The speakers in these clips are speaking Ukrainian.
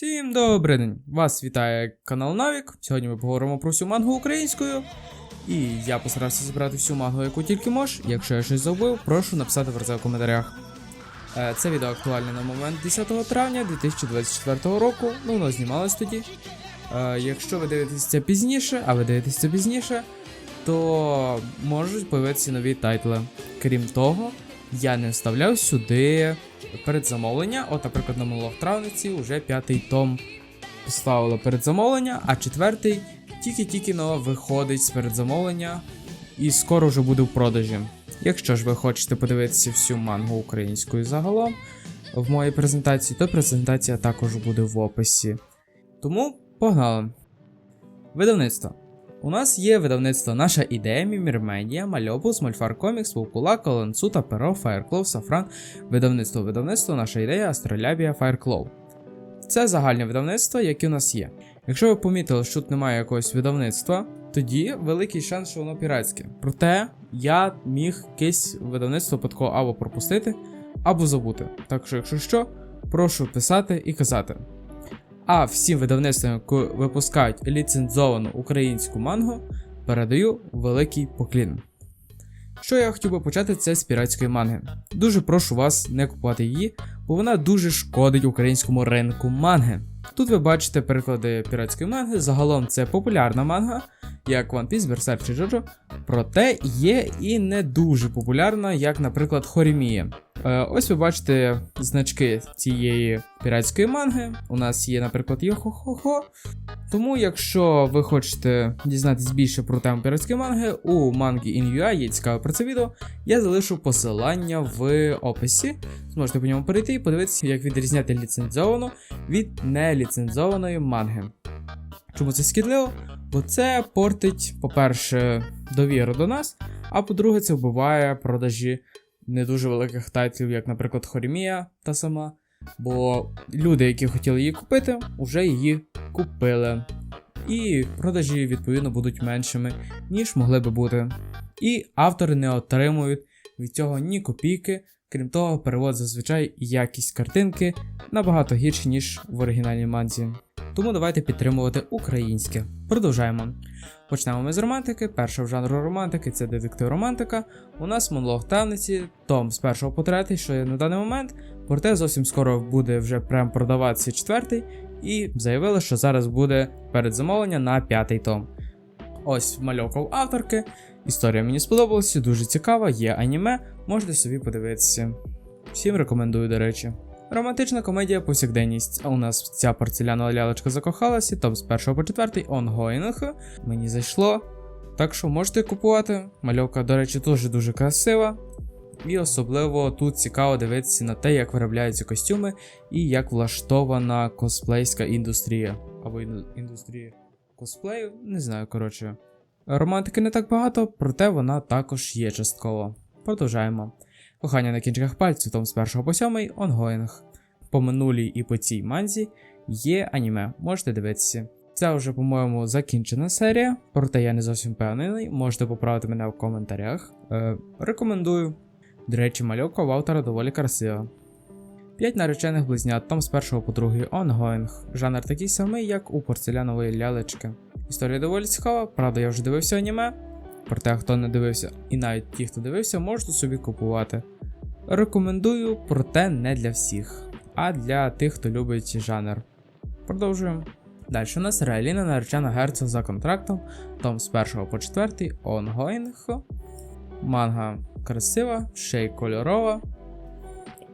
Всім добрий день! Вас вітає канал Навік. Сьогодні ми поговоримо про всю мангу українською. І я постарався зібрати всю мангу, яку тільки мож. Якщо я щось забув, прошу написати про це в коментарях. Е, Це відео актуальне на момент 10 травня 2024 року. Ну, воно знімалось тоді. Е, Якщо ви дивитесь це пізніше, а ви дивитесь це пізніше, то можуть появитися нові тайтли. Крім того, я не вставляв сюди передзамовлення. От, наприклад, на Малохтравниці вже п'ятий том поставили передзамовлення, а четвертий тільки-тільки но виходить з передзамовлення і скоро вже буде в продажі. Якщо ж ви хочете подивитися всю мангу українською загалом в моїй презентації, то презентація також буде в описі. Тому погнали. Видавництво. У нас є видавництво Наша ідея, Мімірмедія, Мальопус, Мольфар Комікс, Вовкула, Коленцута, Перо, Фаєрклоу, Сафран, видавництво видавництво, Наша ідея, Астролябія, Фаєрклоу. Це загальне видавництво, яке у нас є. Якщо ви помітили, що тут немає якогось видавництва, тоді великий шанс, що воно піратське. Проте я міг якесь видавництво випадково або пропустити, або забути. Так що, якщо що, прошу писати і казати. А всім видавництвам, які випускають ліцензовану українську мангу, передаю великий поклін. Що я хотів би почати, це з піратської манги. Дуже прошу вас не купувати її, бо вона дуже шкодить українському ринку манги. Тут ви бачите переклади піратської манги, загалом це популярна манга, як One Piece, Berserk чи Jojo, проте є і не дуже популярна, як, наприклад, Хорімія. Е, ось ви бачите значки цієї піратської манги. У нас є, наприклад, Йохо-хо-хо. Тому, якщо ви хочете дізнатись більше про тему піратської манги, у манги in.ua є цікаве про це відео. Я залишу посилання в описі. Зможете по ньому перейти і подивитися, як відрізняти ліцензовану від неліцензованої манги. Чому це шкідливо? Бо це портить, по-перше, довіру до нас, а по-друге, це вбиває продажі не дуже великих тайтлів, як, наприклад, Хорімія та сама. Бо люди, які хотіли її купити, вже її купили. І продажі, відповідно, будуть меншими, ніж могли би бути. І автори не отримують від цього ні копійки. Крім того, перевод зазвичай і якість картинки набагато гірші, ніж в оригінальній манзі. Тому давайте підтримувати українське. Продовжаємо. Почнемо ми з романтики. Першого жанру романтики це детектив романтика. У нас монолог тавниці, том з першого по третій, що є на даний момент. Проте зовсім скоро буде вже прям продаватися четвертий, і заявили, що зараз буде передзамовлення на п'ятий том. Ось мальовка в авторки. Історія мені сподобалася, дуже цікава, є аніме, можете собі подивитися. Всім рекомендую, до речі. Романтична комедія повсякденність. А у нас ця порцелянова лялечка закохалася, том з 1 по 4 онгоїнг. Мені зайшло. Так що можете купувати. Мальовка, до речі, теж дуже красива. І особливо тут цікаво дивитися на те, як виробляються костюми і як влаштована косплейська індустрія. Або індустрія косплею, не знаю, коротше. Романтики не так багато, проте вона також є частково. Продовжаємо. Кохання на кінчиках пальців, том з 1 по 7 онгоїнг. По минулій і по цій манзі є аніме, можете дивитися. Це вже, по-моєму, закінчена серія, проте я не зовсім впевнений. Можете поправити мене в коментарях. Е, рекомендую. До речі, мальовка в автора доволі красива. П'ять наречених близнят, том з 1 по 2 онгоїнг. Жанр такий самий, як у порцелянової лялечки. Історія доволі цікава, правда, я вже дивився аніме. Проте, хто не дивився, і навіть ті, хто дивився, можуть собі купувати. Рекомендую, проте не для всіх, а для тих, хто любить жанр. Продовжуємо. Далі у нас Реаліна наречена герцог за контрактом, том з 1 по 4 онгоїнг. Манга красива, ще й кольорова.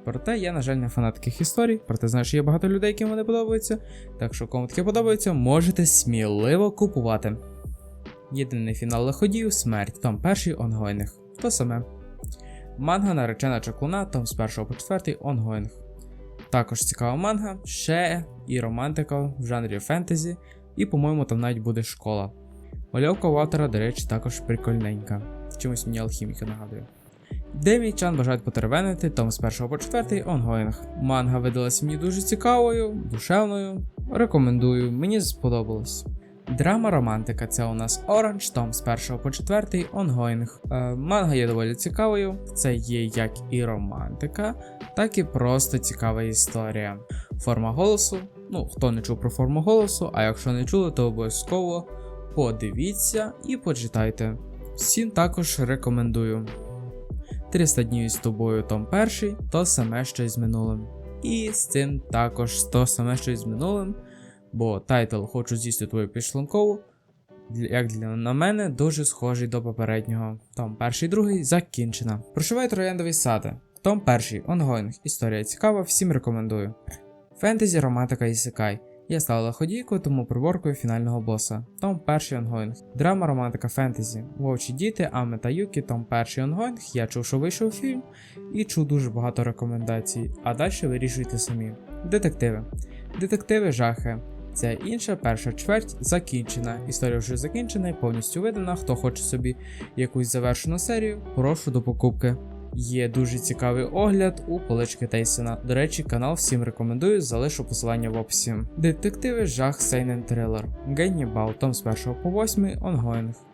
Проте я, на жаль, не фанат таких історій, проте знаю, що є багато людей, яким вони подобаються. Так що, кому таке подобається, можете сміливо купувати. Єдиний фінал лиходіїв смерть, том перший онгойних. То саме. Манга наречена чаклуна, том з 1 по 4 онгойних. Також цікава манга, ще і романтика в жанрі фентезі, і, по-моєму, там навіть буде школа. Мальовка у автора, до речі, також прикольненька. Чимось мені алхіміка нагадує. Дев'ять чан бажають потеревенити, том з 1 по 4 онгоїнг. Манга видалася мені дуже цікавою, душевною. Рекомендую, мені сподобалось. Драма романтика це у нас Orange, том з 1 по 4 онгоїнг. Е, манга є доволі цікавою. Це є як і романтика, так і просто цікава історія. Форма голосу Ну, хто не чув про форму голосу, а якщо не чули, то обов'язково подивіться і почитайте. Всім також рекомендую. 300 днів з тобою Том перший, то саме що й з минулим. І з цим також то саме що й з минулим, бо тайтл Хочу з'їсти твою підшлункову, як для на мене, дуже схожий до попереднього. Том перший, другий закінчена. Прошивай трояндові сади. Том перший, онгоїнг. Історія цікава, всім рекомендую. Фентезі, романтика і секай. Я стала лиходійкою, тому приборкою фінального боса. Том перший онгоїнг. Драма, романтика, фентезі. Вовчі діти, Ами та Юкі, Том перший онгоїнг. Я чув, що вийшов фільм, і чув дуже багато рекомендацій. А далі вирішуйте самі. Детективи. Детективи жахи. Це інша перша чверть закінчена. Історія вже закінчена і повністю видана. Хто хоче собі якусь завершену серію, прошу до покупки. Є дуже цікавий огляд у полички Тейсона. До речі, канал всім рекомендую, залишу посилання в описі. Детективи жах Сейнен Трилер. Геннібал, том з 1 по 8, онгоїнг.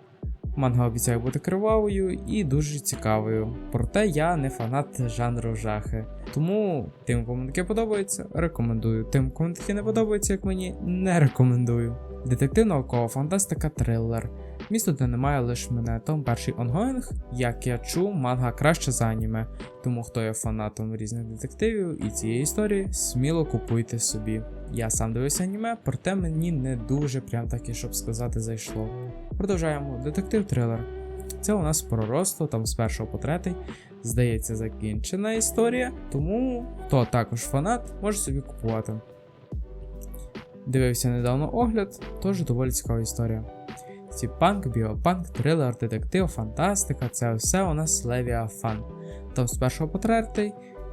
Манга обіцяє бути кривавою і дуже цікавою. Проте я не фанат жанру жахи. Тому тим, кому таке подобається, рекомендую. Тим, кому таке не подобається, як мені, не рекомендую. Детективна наукова фантастика трилер. Місто, де немає лише мене, том перший онгоїнг, як я чув, манга краще за аніме. Тому хто є фанатом різних детективів і цієї історії, сміло купуйте собі. Я сам дивився аніме, проте мені не дуже прям таки, щоб сказати, зайшло. Продовжаємо. Детектив трилер. Це у нас про росту, там з першого по третій. Здається, закінчена історія. Тому хто також фанат, може собі купувати. Дивився недавно огляд, теж доволі цікава історія. Стіпанк, біопанк, трилер, детектив, фантастика це все у нас Левіафан. Там з першого по третій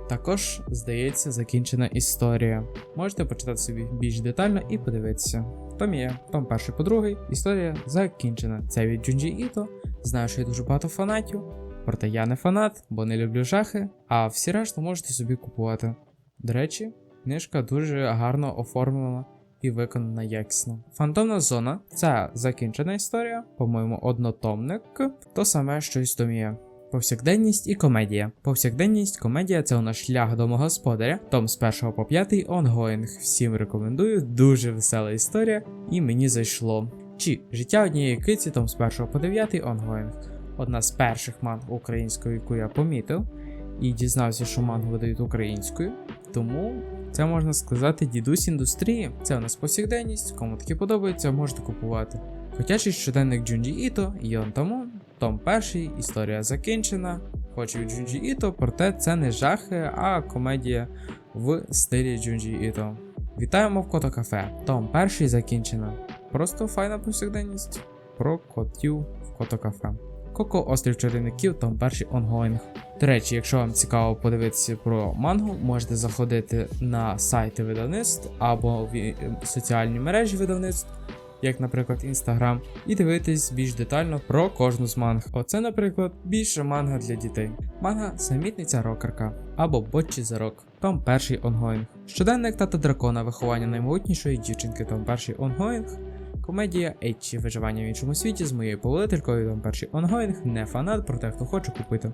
також, здається, закінчена історія. Можете почитати собі більш детально і подивитися. Том є, том перший по другий, історія закінчена. Це від Джунджі Іто. Знаю, що є дуже багато фанатів, проте я не фанат, бо не люблю жахи, а всі решту можете собі купувати. До речі, книжка дуже гарно оформлена і виконана якісно. Фантомна зона це закінчена історія, по-моєму, однотомник, то саме, що й. Повсякденність і комедія. Повсякденність, комедія це у нас шлях домогосподаря, том з 1 по 5 онгоїнг. Всім рекомендую, дуже весела історія, і мені зайшло. Чи життя однієї киці, том з 1 по 9 онгоїнг. Одна з перших манг українською, яку я помітив, і дізнався, що мангу видають українською. Тому це можна сказати дідусь індустрії. Це у нас повсякденність, кому таке подобається, можете купувати. Хотячий щоденник Джунджі Іто, Йон Тамон, том перший, історія закінчена. Хоч і Джунджі Іто, проте це не жахи, а комедія в стилі Джунджі Іто. Вітаємо в Кото Кафе. Том перший закінчено. Просто файна повсякденність про котів в Кото Кафе. Коко Острів чарівників, том перший онгоїнг. До речі, якщо вам цікаво подивитися про мангу, можете заходити на сайти видавництв або в е, соціальні мережі видавництв, як, наприклад, Instagram, і дивитись більш детально про кожну з манг. Оце, наприклад, більше манга для дітей. Манга Самітниця рокерка або Ботчі за рок. Том перший онгоїнг. Щоденник тата дракона, виховання наймогутнішої дівчинки, том перший онгоїнг. Комедія Ейчі виживання в іншому світі з моєю повелителькою там перший онгоїнг, не фанат, проте хто хоче купити.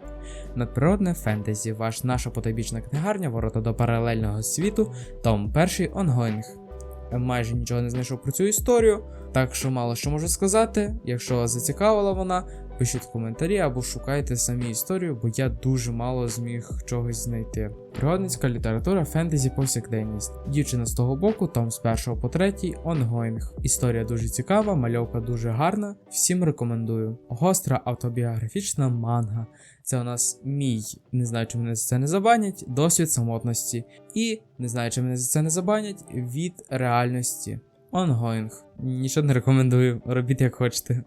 Надприродне фентезі, ваш наша потайбічна книгарня, ворота до паралельного світу, том перший онгоїнг. Майже нічого не знайшов про цю історію, так що мало що можу сказати. Якщо вас зацікавила вона, пишіть коментарі або шукайте самі історію, бо я дуже мало зміг чогось знайти. Пригодницька література, фентезі, повсякденність. Дівчина з того боку, том з першого по третій, онгоїнг. Історія дуже цікава, мальовка дуже гарна. Всім рекомендую. Гостра автобіографічна манга. Це у нас мій, не знаю, чи мене за це не забанять, досвід самотності. І, не знаю, чи мене за це не забанять, від реальності. Онгоїнг. Нічого не рекомендую, робіть як хочете.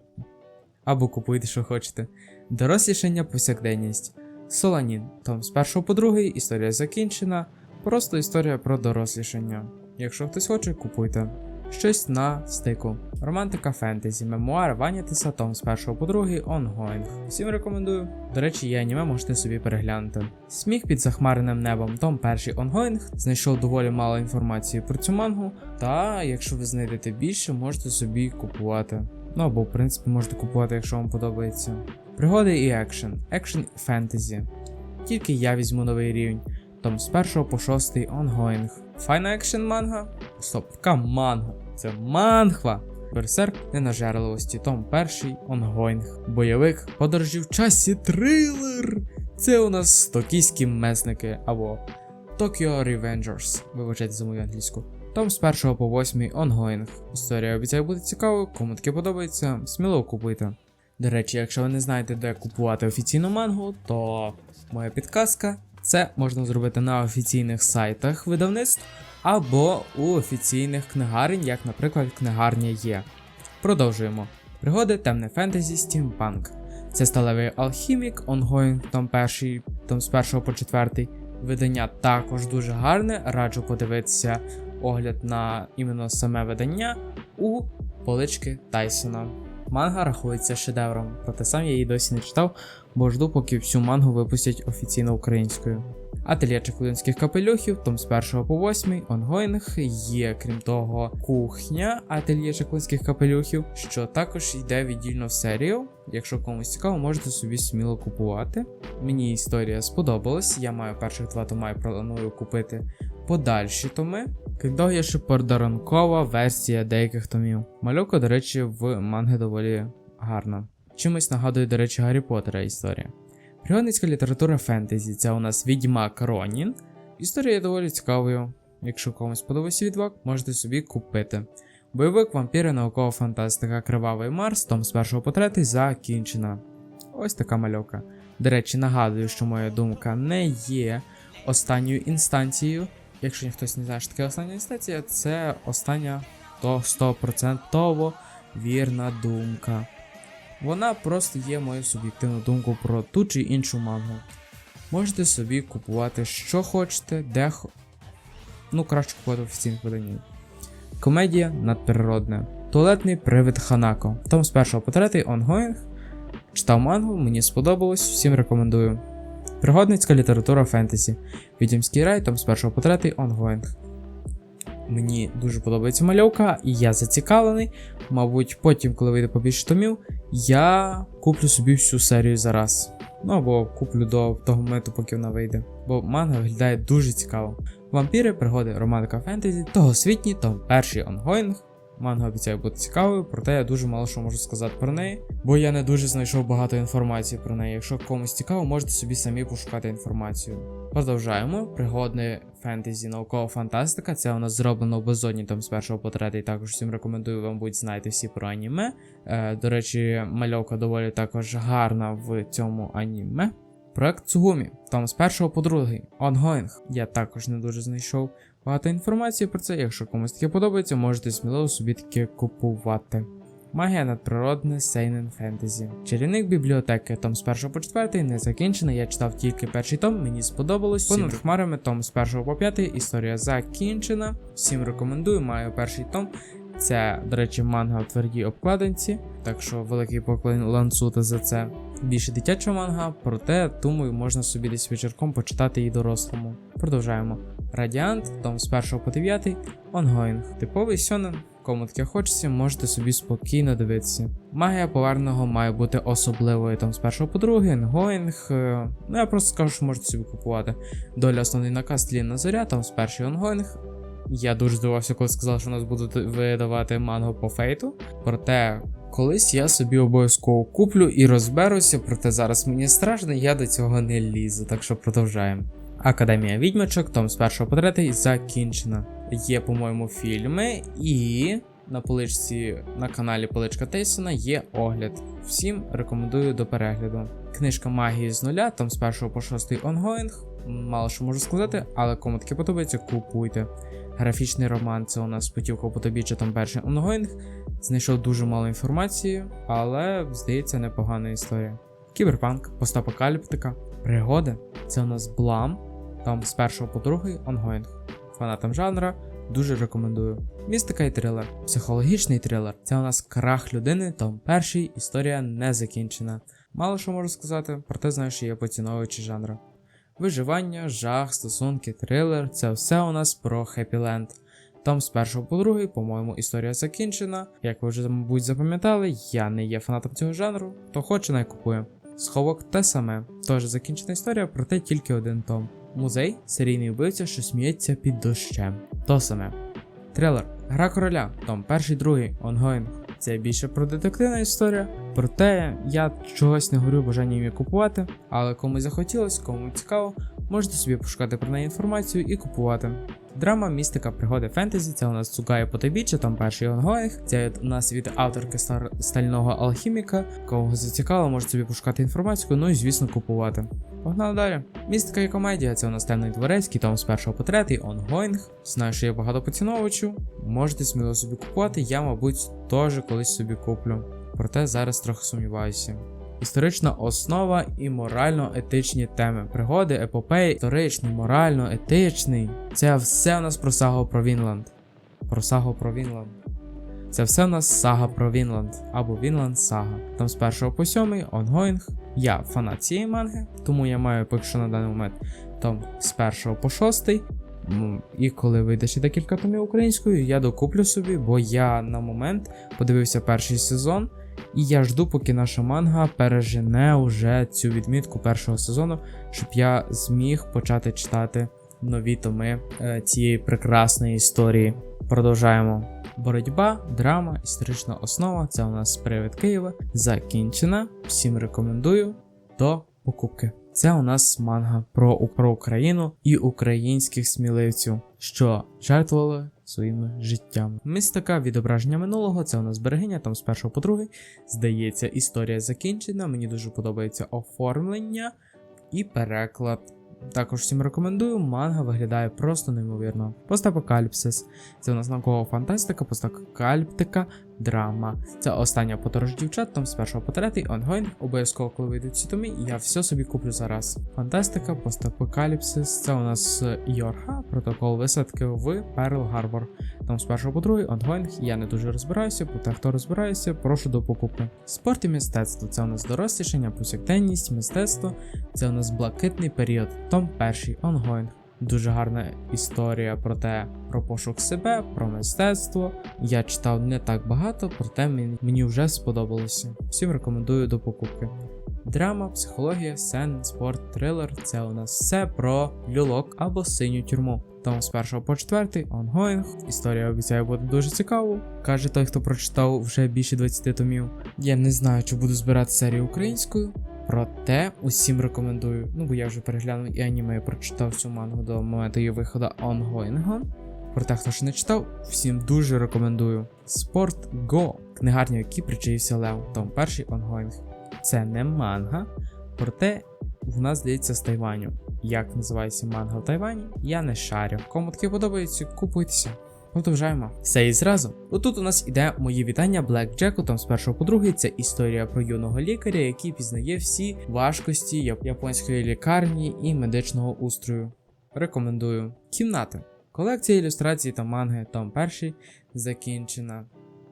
Або купуйте, що хочете. Дорослішання повсякденність. Соланін. Том з першого по другий, історія закінчена. Просто історія про дорослішання. Якщо хтось хоче, купуйте. Щось на стику. Романтика фентезі, мемуар Ванітеса, Том з першого по другий, онгоїнг. Всім рекомендую. До речі, є аніме, можете собі переглянути. Сміх під захмареним небом, Том перший онгоїнг. Знайшов доволі мало інформації про цю мангу. Та якщо ви знайдете більше, можете собі купувати. Ну або, в принципі, можете купувати, якщо вам подобається. Пригоди і екшен, екшен і фентезі. Тільки я візьму новий рівень. Том з першого по шостий онгоїнг. Файна екшен манга. Стоп, яка манга? Це манхва. Берсерк ненажерливості, том перший, онгойнг. Бойовик, подорожі в часі, трилер. Це у нас токійські месники або Tokyo Revengers. Вибачайте за мою англійську. Том з 1 по 8 онгоїнг. Історія обіцяє бути цікавою, кому таке подобається, сміло купуйте. До речі, якщо ви не знаєте, де купувати офіційну мангу, то моя підказка це можна зробити на офіційних сайтах видавництв або у офіційних книгарень, як, наприклад, книгарня є. Продовжуємо. Пригоди темне фентезі стімпанк. Це сталевий алхімік, онгоїнг том перший, том з 1 по 4. Видання також дуже гарне. Раджу подивитися огляд на іменно саме видання у полички Тайсона. Манга рахується шедевром, проте сам я її досі не читав, бо жду, поки всю мангу випустять офіційно українською. Ательє чеклунських капелюхів, том з 1 по 8, онгойнг, є, крім того, кухня ательє чеклунських капелюхів, що також йде віддільно в серію. Якщо комусь цікаво, можете собі сміло купувати. Мені історія сподобалась, я маю перших два тома планую купити подальші томи. Того, є ще подарункова версія деяких томів. Мальовка, до речі, в манги доволі гарна. Чимось нагадує, до речі, Гаррі Поттера історія. Пригодницька література фентезі це у нас відьмак Ронін. Історія є доволі цікавою. Якщо комусь подобається відьмак, можете собі купити. Бойовик вампіри, наукова фантастика, Кривавий Марс, том з 1 по 3 закінчена. Ось така мальовка. До речі, нагадую, що моя думка не є останньою інстанцією. Якщо хтось не знає, що таке остання інстанція, це остання то 100% вірна думка. Вона просто є моєю суб'єктивною думкою про ту чи іншу мангу. Можете собі купувати, що хочете, де хо... Ну, краще купувати в офіційних виданнях. Комедія надприродне. Туалетний привид Ханако. Том з 1 по 3 онгоїнг. Читав мангу, мені сподобалось, всім рекомендую. Пригодницька література фентезі. Відьомський рай, том з 1 по 3 онгоїнг. Мені дуже подобається мальовка, і я зацікавлений. Мабуть, потім, коли вийде побільше томів, я куплю собі всю серію зараз. Ну або куплю до того моменту, поки вона вийде. Бо манга виглядає дуже цікаво. Вампіри, пригоди, романтика фентезі, тогосвітній, том перший онгоїнг. Манга обіцяє бути цікавою, проте я дуже мало що можу сказати про неї, бо я не дуже знайшов багато інформації про неї. Якщо комусь цікаво, можете собі самі пошукати інформацію. Продовжаємо. Пригодне фентезі, наукова фантастика. Це у нас зроблено в безодні там з першого по третій. Також всім рекомендую вам будь знаєте всі про аніме. Е, до речі, мальовка доволі також гарна в цьому аніме. Проект Цугумі, там з першого по другий, онгоїнг. Я також не дуже знайшов багато інформації про це. Якщо комусь таке подобається, можете сміливо собі таке купувати. Магія надприродне Сейнен Фентезі. Чарівник бібліотеки, том з 1 по 4 не закінчений. Я читав тільки перший том, мені сподобалось. Понад хмарами, том з 1 по 5, історія закінчена. Всім рекомендую, маю перший том. Це, до речі, манга в твердій обкладинці, так що великий поклон ланцута за це. Більше дитяча манга, проте, думаю, можна собі десь вечірком почитати і дорослому. Продовжаємо. Радіант, том з 1 по 9, онгоїнг. Типовий сьонен. Кому таке хочеться, можете собі спокійно дивитися. Магія поверненого має бути особливою там з 1 по 2, онгоїнг. е, Ну я просто скажу, що можете собі купувати. Доля основний наказ Тлінна зоря, там з перший онгоїнг. Я дуже здивувався, коли сказали, що у нас будуть видавати манго по фейту. Проте, колись я собі обов'язково куплю і розберуся, проте зараз мені страшно, я до цього не лізу, так що продовжаємо. Академія відьмачок, том з 1 по 3 закінчена. Є, по-моєму, фільми, і на поличці на каналі Поличка Тейсона є огляд. Всім рекомендую до перегляду. Книжка магії з нуля, там з 1 по 6 онгоїнг. Мало що можу сказати, але кому таке подобається, купуйте. Графічний роман це у нас путівка по тобі, чи там перший онгоїнг. Знайшов дуже мало інформації, але здається непогана історія. Кіберпанк, постапокаліптика, пригоди це у нас блам, там з першого по другий онгоїнг. Фанатам жанра дуже рекомендую. Містика і трилер, психологічний трилер це у нас крах людини, том перший, історія не закінчена. Мало що можу сказати, проте знаю, що є поціновувачі жанру. Виживання, жах, стосунки, трилер це все у нас про хеппі-ленд. Том з першого по другий, по-моєму, історія закінчена. Як ви вже, мабуть, запам'ятали, я не є фанатом цього жанру, то хоче не купує. Сховок те саме, теж закінчена історія, проте тільки один том. Музей серійний вбивця, що сміється під дощем. То саме. Трилер. Гра короля. Том перший, другий. Онгоїнг. Це більше про детективна історія. Проте я чогось не горю бажанням її купувати. Але кому захотілось, кому цікаво, можете собі пошукати про неї інформацію і купувати. Драма, містика, пригоди фентезі. Це у нас Цугає Потайбіччя, там перший онгоїнг. Це у нас від авторки стар... стального алхіміка. Кого зацікавило, можете собі пошукати інформацію, ну і звісно купувати. Погнали далі. Містика і комедія це у нас темний дворецький, там з першого по третій, онгоїнг. Знаю, що є багато поціновувачів. Можете сміло собі купувати, я, мабуть, теж колись собі куплю проте зараз трохи сумніваюся. Історична основа і морально-етичні теми, пригоди, епопеї, історичний, морально-етичний. Це все у нас про сагу про Вінланд. Про сагу про Вінланд. Це все у нас сага про Вінланд або Вінланд Сага. Там з 1 по 7 онгоїнг. Я фанат цієї манги, тому я маю поки що на даний момент там з 1 по 6. І коли вийде ще декілька томів українською, я докуплю собі, бо я на момент подивився перший сезон, і я жду, поки наша манга пережене уже цю відмітку першого сезону, щоб я зміг почати читати нові томи е, цієї прекрасної історії. Продовжаємо. Боротьба, драма, історична основа це у нас привид Києва. Закінчена. Всім рекомендую до покупки. Це у нас манга про, про Україну і українських сміливців, що жертвували своїми життями. Містика відображення минулого. Це у нас берегиня, там з першого по другий. Здається, історія закінчена. Мені дуже подобається оформлення і переклад. Також всім рекомендую, манга виглядає просто неймовірно. Постапокаліпсис. Це у нас наукова фантастика, постапокаліптика, драма. Це остання подорож дівчат, там з першого по третій, онгойн. Обов'язково, коли вийдуть ці томі, я все собі куплю зараз. Фантастика, постапокаліпсис. Це у нас Йорха, протокол висадки в Перл Гарбор. Там з першого по другий, онгойнг. Я не дуже розбираюся, та хто розбирається, прошу до покупки. Спорт і мистецтво це у нас дорослішання, повсякденність, мистецтво. Це у нас блакитний період. Том перший, онгойнг. Дуже гарна історія про те, про пошук себе, про мистецтво. Я читав не так багато, проте мені, вже сподобалося. Всім рекомендую до покупки. Драма, психологія, сцен, спорт, трилер це у нас все про люлок або синю тюрму. Тому з першого по четвертий, онгоїнг. Історія обіцяє бути дуже цікавою. Каже той, хто прочитав вже більше 20 томів. Я не знаю, чи буду збирати серію українською. Проте усім рекомендую. Ну бо я вже переглянув і аніме я прочитав цю мангу до моменту її виходу онгоїнга. Проте, хто ще не читав, всім дуже рекомендую. Спорт Go. Книгарня, в якій причаївся Лев. Том перший онгоїнг. Це не манга, проте в нас здається з Тайваню. Як називається манга в Тайвані, я не шарю. Кому таке подобається, купуйтеся. Продовжаємо. Все і зразу. Отут у нас іде мої вітання Блек Джеку, там з першого по другий. Це історія про юного лікаря, який пізнає всі важкості японської лікарні і медичного устрою. Рекомендую. Кімнати. Колекція ілюстрацій та манги, том перший закінчена.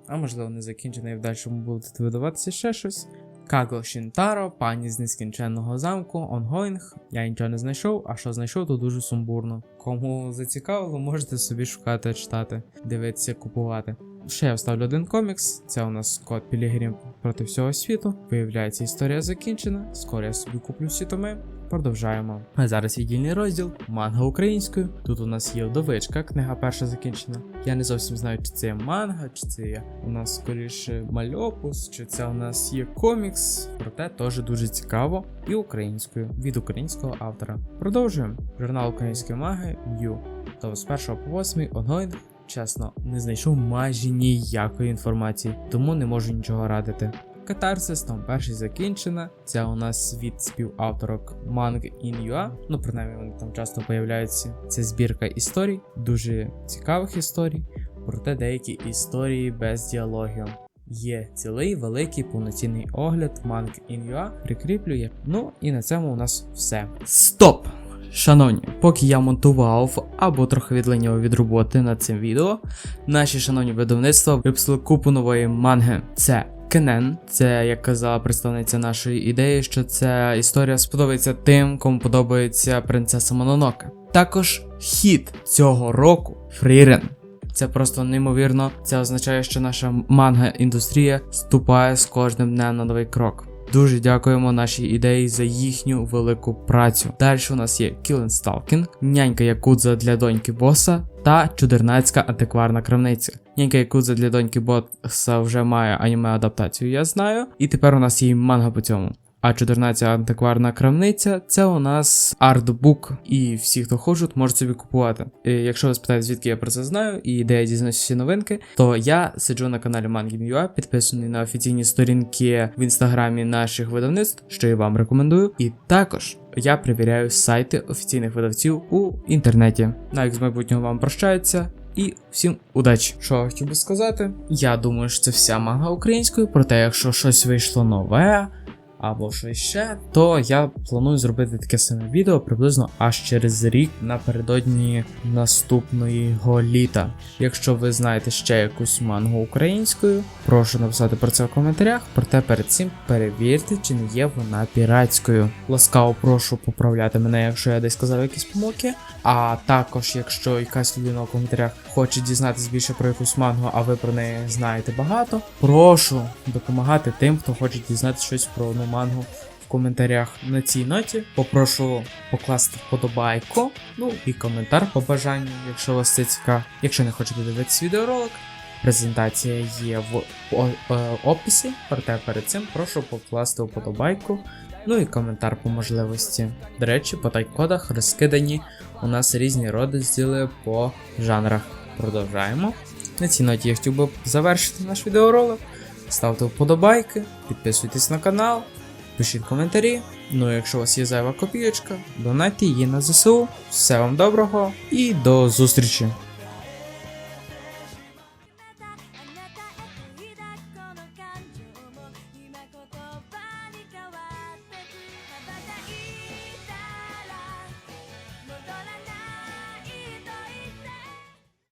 А можливо, не закінчена і в дальшому буде видаватися ще щось. Каго Шінтаро, пані з нескінченного замку, онгоїнг. Я нічого не знайшов, а що знайшов, то дуже сумбурно. Кому зацікавило, можете собі шукати, читати, дивитися, купувати. Ще я вставлю один комікс. Це у нас Скотт Пілігрім проти всього світу. Виявляється, історія закінчена. Скоро я собі куплю всі томи. Продовжаємо. А зараз віддільний розділ манга українською. Тут у нас є вдовичка, книга перша закінчена. Я не зовсім знаю, чи це є манга, чи це є у нас скоріше мальопус, чи це у нас є комікс. Проте теж дуже цікаво і українською від українського автора. Продовжуємо. Журнал української маги Ю. То з 1 по 8 онлайн. Чесно, не знайшов майже ніякої інформації, тому не можу нічого радити. Катарсис там перший закінчена. Це у нас від співавторок Mang in Ну, принаймні, вони там часто появляються. Це збірка історій, дуже цікавих історій, проте деякі історії без діалогів. Є цілий великий повноцінний огляд in UA. Прикріплює. Ну і на цьому у нас все. Стоп! Шановні, поки я монтував або трохи відлиняв від роботи над цим відео, наші шановні видавництва випустили купу нової манги. Це Кенен, це як казала представниця нашої ідеї, що ця історія сподобається тим, кому подобається принцеса Мононоке. Також хід цього року Фрірен. Це просто неймовірно. Це означає, що наша манга індустрія ступає з кожним днем на новий крок. Дуже дякуємо нашій ідеї за їхню велику працю. Далі у нас є Кілен Сталкінг, нянька Якудза для доньки боса та чудернацька антикварна крамниця. Нянька Якудза для доньки боса вже має аніме адаптацію, я знаю. І тепер у нас є манга по цьому. А 14 антикварна крамниця це у нас артбук, і всі, хто хочуть, можуть собі купувати. І якщо ви спитаєте, звідки я про це знаю, і де я дізнаюся всі новинки, то я сиджу на каналі Mangim.ua, підписаний на офіційні сторінки в інстаграмі наших видавництв, що я вам рекомендую. І також я перевіряю сайти офіційних видавців у інтернеті. Навік з майбутнього вам прощаються. І всім удачі! Що я хотів би сказати? Я думаю, що це вся манга українською, проте якщо щось вийшло нове або щось ще, то я планую зробити таке саме відео приблизно аж через рік напередодні наступного літа. Якщо ви знаєте ще якусь мангу українською, прошу написати про це в коментарях. Проте перед цим перевірте, чи не є вона піратською. Ласкаво прошу поправляти мене, якщо я десь сказав якісь помилки. А також, якщо якась людина в коментарях хоче дізнатися більше про якусь мангу, а ви про неї знаєте багато, прошу допомагати тим, хто хоче дізнатися щось про одну мангу в коментарях на цій ноті. Попрошу покласти вподобайку, ну і коментар по бажанню, якщо вас це цікаво. Якщо не хочете дивитися відеоролик, презентація є в е, описі. Проте перед цим прошу покласти вподобайку. Ну і коментар по можливості. До речі, по тайкодах розкидані у нас різні розділи по жанрах. Продовжаємо. На цій ноті я хотів би завершити наш відеоролик. Ставте вподобайки, підписуйтесь на канал, пишіть коментарі. Ну, якщо у вас є зайва копійочка, донайте її на ЗСУ. Все вам доброго і до зустрічі!